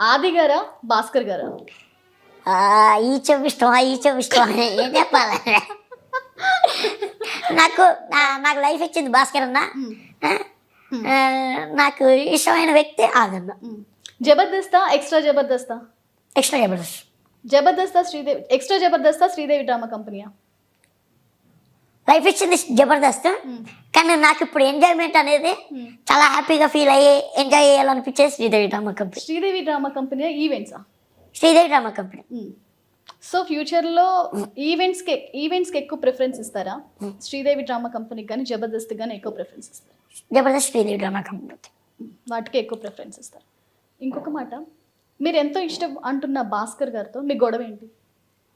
ఆది గారా భాస్కర్ గారా? ఈ ఇష్టం ఈ ఇష్టం ఏం చెప్పాలి? నాకు నాకు లైఫ్ ఇచ్చింది భాస్కర్ అన్న. నాకు ఇష్టమైన వ్యక్తి ఆదన్న. జబర్దస్తా ఎక్స్ట్రా జబర్దస్తా? ఎక్స్ట్రా జబర్దస్త్. జబర్దస్తా శ్రీదేవి ఎక్స్ట్రా జబర్దస్తా శ్రీదేవి డ్రామా కంపెనీయా? లైఫ్ ఇచ్చింది జబర్దస్త్. కానీ నాకు ఇప్పుడు ఎంజాయ్మెంట్ అనేది చాలా హ్యాపీగా ఫీల్ అయ్యి enjoy చేయాలనిపించేది Sridevi drama company. Sridevi drama కంపెనీయా ఈవెంట్సా శ్రీదేవి డ్రామా కంపెనీ. సో ఫ్యూచర్లో ఈవెంట్స్కి ఈవెంట్స్కి ఎక్కువ ప్రిఫరెన్స్ ఇస్తారా? శ్రీదేవి డ్రామా కంపెనీకి కానీ జబర్దస్త్ కానీ ఎక్కువ ప్రిఫరెన్స్ ఇస్తారు? Jabardasth Sridevi drama company. వాటికి ఎక్కువ ప్రిఫరెన్స్ ఇస్తారు? ఇంకొక మాట మీరు ఎంతో ఇష్టం అంటున్న భాస్కర్ గారితో మీ గొడవ ఏంటి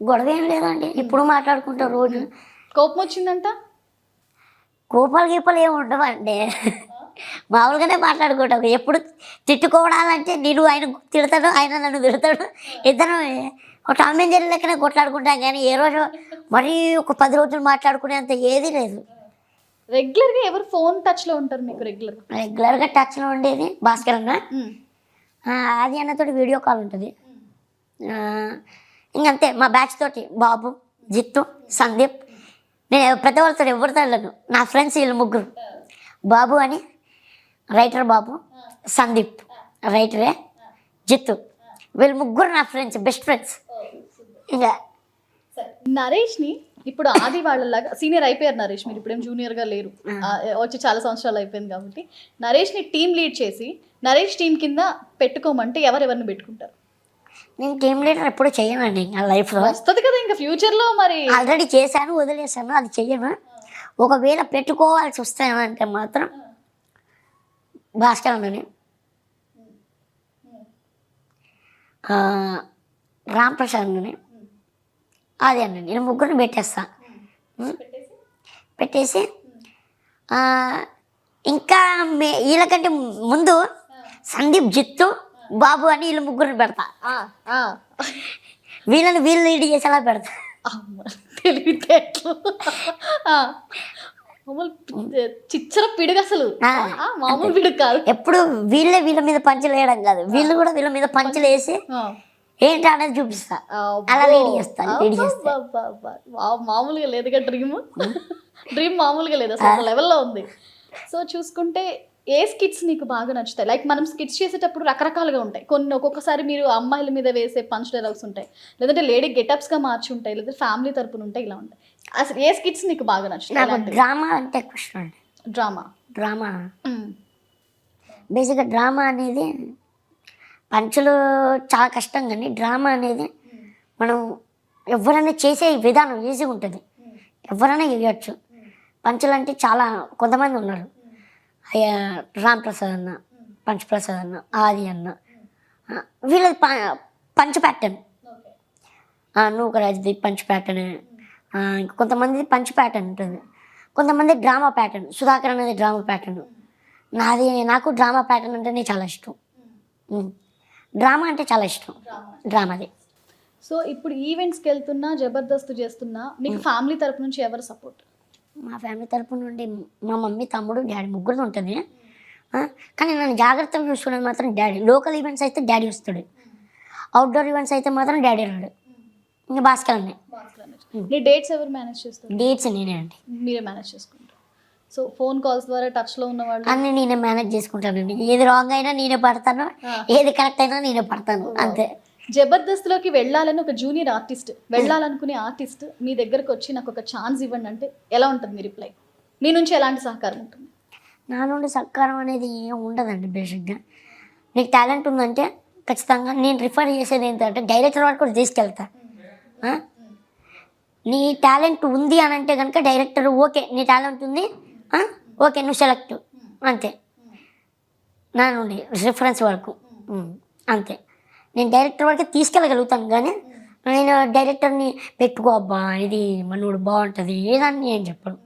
గొడవ ఏం లేదండి. ఇప్పుడు మాట్లాడుకుంటాం రోజు కోపం వచ్చిందంట? కోపాలు గీపాలు ఏమి ఉండవండి. మామూలుగానే మాట్లాడుకుంటాం. ఎప్పుడు తిట్టుకోవడాలంటే నేను ఆయన తిడతాడు ఆయన నన్ను తిడతాడు. ఇద్దరం ఒక జెర్రీ లెక్కనే కొట్లాడుకుంటాం కానీ ఏ రోజు మరీ ఒక పది రోజులు మాట్లాడుకునేంత ఏదీ లేదు. రెగ్యులర్గా ఎవరు ఫోన్ టచ్లో ఉంటారు మీకు రెగ్యులర్గా? రెగ్యులర్గా టచ్లో ఉండేది భాస్కర్ అన్న. ఆది అన్నతోటి వీడియో కాల్ ఉంటుంది. ఇంకంతే మా బ్యాచ్ తోటి బాబు జిత్తు సందీప్ నేను ప్రతి వాళ్ళతో ఎవరితో వెళ్ళను నా ఫ్రెండ్స్ వీళ్ళు ముగ్గురు. బాబు అని రైటర్ బాబు సందీప్ రైటరే జిత్తు వీళ్ళు ముగ్గురు నా ఫ్రెండ్స్ బెస్ట్ ఫ్రెండ్స్ ఇంకా నరేష్ని ఇప్పుడు ఆది వాళ్ళలాగా సీనియర్ అయిపోయారు నరేష్ మీరు. ఇప్పుడేం జూనియర్గా లేరు. వచ్చి చాలా సంవత్సరాలు అయిపోయింది కాబట్టి నరేష్ని టీం లీడ్ చేసి నరేష్ టీం కింద పెట్టుకోమంటే ఎవరెవరిని పెట్టుకుంటారు? నేను టీమ్ లీడర్ ఎప్పుడు చేయనండి నా లైఫ్లో. వస్తుంది కదా ఇంకా ఫ్యూచర్లో మరి. ఆల్రెడీ చేశాను వదిలేశాను అది చెయ్యను. ఒకవేళ పెట్టుకోవాల్సి వస్తానంటే మాత్రం భాస్కర్ అన్నని ఆ, రామ్ ప్రసాద్ అన్నని అది అన్నని నేను ముగ్గురిని పెట్టేస్తా? పెట్టేసి ఆ, ఇంకా మే వీళ్ళకంటే ముందు సందీప్ జిత్తు బాబు అని వీళ్ళు ముగ్గురిని పెడతా. వీళ్ళని వీళ్ళు లీడ్ చేసేలా పెడతా. తెలివితేటలు. మామూలు చిచ్చర పిడుగు అసలు. మామూలు పిడుగు కాదు. ఎప్పుడు వీళ్ళే వీళ్ళ మీద పంచులు వేయడం కాదు. వీళ్ళు కూడా వీళ్ళ మీద పంచులు వేసి. ఏంటి అనేది చూపిస్తా. అలా lead చేస్తా, మామూలుగా లేదుగా డ్రీమ్. డ్రీమ్ మామూలుగా లేదు అసలు లెవెల్లో ఉంది. సో చూసుకుంటే ఏ స్కిట్స్ నీకు బాగా నచ్చుతాయి? లైక్ మనం స్కిట్స్ చేసేటప్పుడు రకరకాలుగా ఉంటాయి. కొన్ని ఒక్కొక్కసారి మీరు అమ్మాయిల మీద వేసే పంచ్ డైలాగ్స్ ఉంటాయి. లేదంటే లేడీ గెటప్స్గా మార్చి ఉంటాయి లేదా ఫ్యామిలీ తరపున ఉంటాయి. ఇలా ఉంటాయి. అసలు ఏ స్కిట్స్ నీకు బాగా నచ్చుతాయి? డ్రామా అంటే ఎక్కువ ఇష్టం డ్రామా? డ్రామా? బేసిక్గా డ్రామా అనేది పంచులు చాలా కష్టం కానీ డ్రామా అనేది మనం ఎవరైనా చేసే విధానం ఈజీగా ఉంటుంది. ఎవరైనా చేయొచ్చు. పంచులు అంటే చాలా కొంతమంది ఉన్నారు. అయ్యా రామ్ ప్రసాద్ అన్న పంచ్ ప్రసాద్ అన్న ఆది అన్న వీళ్ళది ప పంచ్ ప్యాటర్న్. నూక రాజది పంచ్ ప్యాటర్న్. ఇంకా కొంతమంది పంచ్ ప్యాటర్న్ ఉంటుంది. కొంతమంది డ్రామా ప్యాటర్న్. సుధాకర్ అనేది డ్రామా ప్యాటర్న్. నాది నాకు డ్రామా ప్యాటర్న్ అంటేనే చాలా ఇష్టం. డ్రామా అంటే చాలా ఇష్టం. డ్రామాది. సో ఇప్పుడు ఈవెంట్స్కి వెళ్తున్నా జబర్దస్త్ చేస్తున్నా మీకు ఫ్యామిలీ తరపు నుంచి ఎవరు సపోర్ట్? మా ఫ్యామిలీ తరపు నుండి మా మమ్మీ తమ్ముడు డాడీ ముగ్గురు ఉంటుంది కానీ నన్ను జాగ్రత్తగా చూసుకునేది మాత్రం డాడీ. లోకల్ ఈవెంట్స్ అయితే డాడీ వస్తాడు. అవుట్డోర్ ఈవెంట్స్ అయితే మాత్రం డాడీ రాడు. ఇంకా భాస్కర్ నీ డేట్స్ ఎవరు మేనేజ్ చేస్తారు? డేట్స్ నేనే అండి. మీరే మేనేజ్ చేసుకుంటారు. సో ఫోన్ కాల్స్ ద్వారా టచ్లో ఉన్న వాళ్ళు? అన్ని నేనే మేనేజ్ చేసుకుంటానండి. ఏది రాంగ్ అయినా నేనే పడతాను. ఏది కరెక్ట్ అయినా నేనే పడతాను. అంతే. జబర్దస్త్లోకి వెళ్ళాలని ఒక జూనియర్ ఆర్టిస్ట్ వెళ్ళాలనుకునే ఆర్టిస్ట్ మీ దగ్గరకు వచ్చి నాకు ఒక ఛాన్స్ ఇవ్వండి అంటే ఎలా ఉంటుంది మీ రిప్లై? మీ నుంచి ఎలాంటి సహకారం ఉంటుంది? నా నుండి సహకారం అనేది ఏం ఉండదండి బేసిక్గా. నీకు టాలెంట్ ఉందంటే ఖచ్చితంగా నేను రిఫర్ చేసేది ఏంటంటే డైరెక్టర్ వరకు కూడా తీసుకెళ్తా నీ టాలెంట్ ఉంది అని అంటే కనుక డైరెక్టర్ ఓకే నీ టాలెంట్ ఉంది ఓకే నువ్వు సెలెక్ట్. అంతే. నా నుండి రిఫరెన్స్ వరకు. అంతే. నేను డైరెక్టర్ వరకే తీసుకెళ్ళగలుగుతాను కానీ నేను డైరెక్టర్ని పెట్టుకో అబ్బా ఇది మనోడు బాగుంటుంది ఏదని ఏం చెప్పను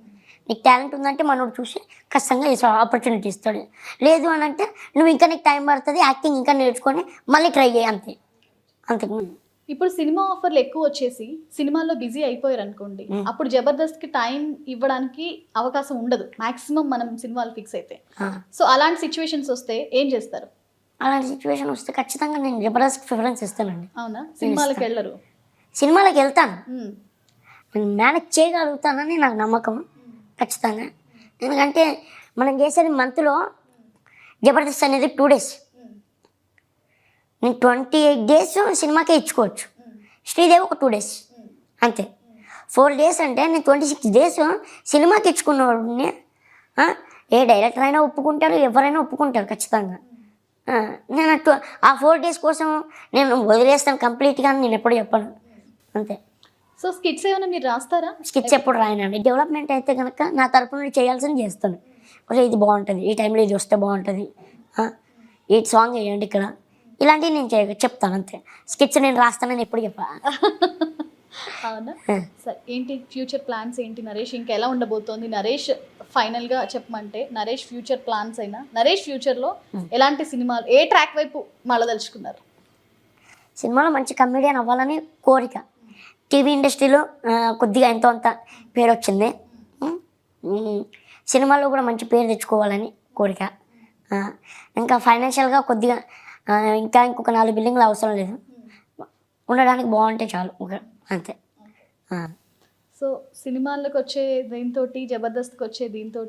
నీకు టాలెంట్ ఉందంటే మనోడు చూసి ఖచ్చితంగా ఆపర్చునిటీ ఇస్తాడు. లేదు అని అంటే నువ్వు ఇంకా నీకు టైం పడుతుంది యాక్టింగ్ ఇంకా నేర్చుకొని మళ్ళీ ట్రై చేయి అంతే. అంతకు ఇప్పుడు సినిమా ఆఫర్లు ఎక్కువ వచ్చేసి సినిమాల్లో బిజీ అయిపోయారు అనుకోండి అప్పుడు జబర్దస్త్కి టైం ఇవ్వడానికి అవకాశం ఉండదు మాక్సిమం మనం సినిమాలు ఫిక్స్ అయితే. సో అలాంటి సిచ్యువేషన్స్ వస్తే ఏం చేస్తారు? అలాంటి సిచ్యువేషన్ వస్తే ఖచ్చితంగా నేను జబర్దస్త్ ప్రిఫరెన్స్ ఇస్తానండి. అవునా? సినిమాలకు వెళ్ళరు? సినిమాలకు వెళ్తాను. నేను మేనేజ్ చేయగలుగుతానని నాకు నమ్మకం. ఖచ్చితంగా. ఎందుకంటే మనం చేసేది మంత్లో జబర్దస్త్ అనేది టూ డేస్ నేను ట్వంటీ ఎయిట్ డేస్ సినిమాకే ఇచ్చుకోవచ్చు. శ్రీదేవి ఒక టూ డేస్ అంతే. ఫోర్ డేస్ అంటే నేను ట్వంటీ సిక్స్ డేస్ సినిమాకి ఇచ్చుకున్నవాడిని ఆ, ఏ డైరెక్టర్ అయినా ఒప్పుకుంటారు ఎవరైనా ఒప్పుకుంటారు ఖచ్చితంగా. నేను అటు ఆ ఫోర్ డేస్ కోసం నేను వదిలేస్తాను కంప్లీట్గా నేను ఎప్పుడు చెప్పను. అంతే. సో స్కిట్స్ ఏమైనా మీరు రాస్తారా? స్కిట్స్ ఎప్పుడు రాయనండి. డెవలప్మెంట్ అయితే కనుక నా తరపు నుండి చేయాల్సింది చేస్తాను. ఒరే ఇది బాగుంటుంది. ఈ టైంలో ఇది వస్తే బాగుంటుంది. ఈ సాంగ్ వేయండి ఇక్కడ. ఇలాంటివి నేను చెప్తాను అంతే. స్కిట్స్ నేను రాస్తానని ఎప్పుడు చెప్పా అవునా? సరే ఏంటి ఫ్యూచర్ ప్లాన్స్ ఏంటి నరేష్? ఇంకా ఎలా ఉండబోతోంది? నరేష్ ఫైనల్గా చెప్పమంటే నరేష్ ఫ్యూచర్ ప్లాన్స్ అయినా నరేష్ ఫ్యూచర్లో ఎలాంటి సినిమాలు ఏ ట్రాక్ వైపు మళ్ళదలుచుకున్నారు సినిమాలో మంచి కమెడియన్ అవ్వాలని కోరిక. టీవీ ఇండస్ట్రీలో కొద్దిగా ఎంతో అంత పేరు వచ్చింది. సినిమాలో కూడా మంచి పేరు తెచ్చుకోవాలని కోరిక. ఇంకా ఫైనాన్షియల్గా కొద్దిగా ఇంకా ఇంకొక నాలుగు బిల్డింగ్లు అవసరం లేదు. ఉండడానికి బాగుంటే చాలు. ఒక అంతే. సో సినిమాలకు వచ్చే దీంతో జబర్దస్త్కి వచ్చే దీంతో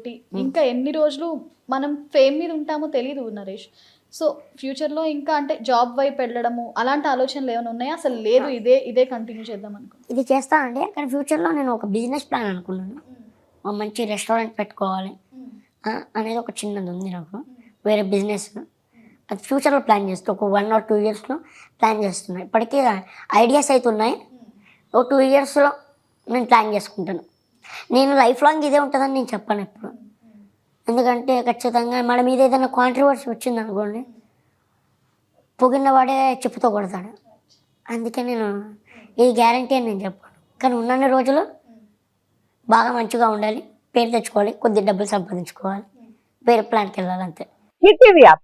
ఇంకా ఎన్ని రోజులు మనం ఫేమ్ మీద ఉంటామో తెలియదు నరేష్. సో ఫ్యూచర్లో ఇంకా అంటే జాబ్ వైపు వెళ్ళడము అలాంటి ఆలోచనలు ఏమైనా ఉన్నాయా? అసలు లేదు ఇదే ఇదే కంటిన్యూ చేద్దాం అనుకో ఇది చేస్తానండి కానీ ఫ్యూచర్లో నేను ఒక బిజినెస్ ప్లాన్ అనుకున్నాను. మంచి రెస్టారెంట్ పెట్టుకోవాలి. అనేది ఒక చిన్నది ఉంది నాకు. వేరే బిజినెస్. ఫ్యూచర్లో ప్లాన్ చేస్తాను ఒక వన్ ఆర్ టూ ఇయర్స్లో ప్లాన్ చేస్తున్నాను ఇప్పటికీ ఐడియాస్ అయితే ఉన్నాయి. ఒక టూ ఇయర్స్లో నేను ప్లాన్ చేసుకుంటాను. నేను లైఫ్ లాంగ్ ఇదే ఉంటుందని నేను చెప్పాను ఎప్పుడు. ఎందుకంటే ఖచ్చితంగా మన మీద ఏదైనా కాంట్రవర్సీ వచ్చింది అనుకోండి పొగిన వాడే చెప్పుతో కొడతాడు. అందుకే నేను ఇది గ్యారంటీ అని నేను చెప్పాను. కానీ ఉన్నన్ని రోజులు బాగా మంచిగా ఉండాలి పేరు తెచ్చుకోవాలి కొద్ది డబ్బులు సంపాదించుకోవాలి వేరే ప్లాన్కి వెళ్ళాలి అంతే టీవీ యాప్.